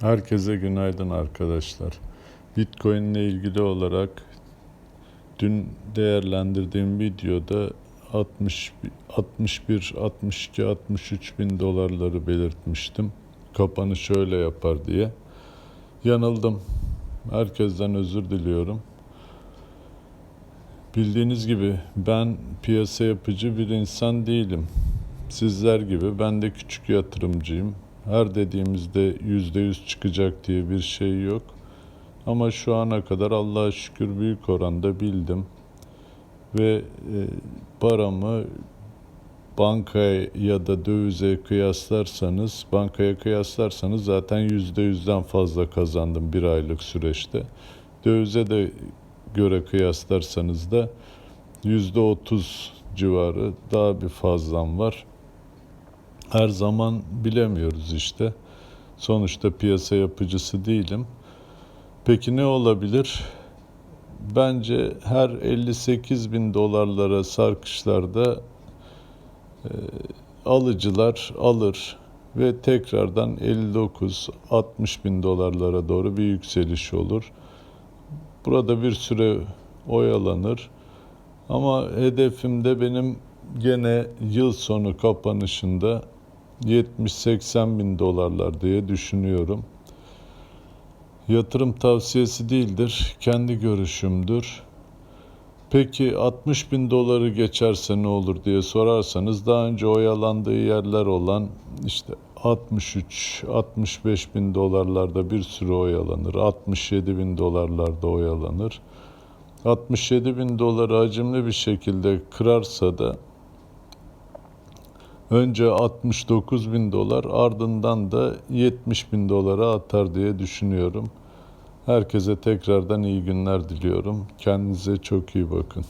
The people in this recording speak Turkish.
Herkese günaydın arkadaşlar. Bitcoin ile ilgili olarak dün değerlendirdiğim videoda 60, 61, 62, 63 bin dolarları belirtmiştim. Kapanış şöyle yapar diye. Yanıldım. Herkesten özür diliyorum. Bildiğiniz gibi ben piyasa yapıcı bir insan değilim. Sizler gibi ben de küçük yatırımcıyım. Her dediğimizde yüzde yüz çıkacak diye bir şey yok. Ama şu ana kadar Allah'a şükür büyük oranda bildim. Ve e, paramı bankaya ya da dövize kıyaslarsanız, bankaya kıyaslarsanız zaten yüzde yüzden fazla kazandım bir aylık süreçte. Dövize de göre kıyaslarsanız da yüzde otuz civarı daha bir fazlam var. Her zaman bilemiyoruz işte. Sonuçta piyasa yapıcısı değilim. Peki ne olabilir? Bence her 58 bin dolarlara sarkışlarda e, alıcılar alır ve tekrardan 59-60 bin dolarlara doğru bir yükseliş olur. Burada bir süre oyalanır. Ama hedefimde benim gene yıl sonu kapanışında 70-80 bin dolarlar diye düşünüyorum. Yatırım tavsiyesi değildir, kendi görüşümdür. Peki 60 bin doları geçerse ne olur diye sorarsanız daha önce oyalandığı yerler olan işte 63-65 bin dolarlarda bir sürü oyalanır. 67 bin dolarlarda oyalanır. 67 bin doları hacimli bir şekilde kırarsa da önce 69 bin dolar ardından da 70 bin dolara atar diye düşünüyorum. Herkese tekrardan iyi günler diliyorum. Kendinize çok iyi bakın.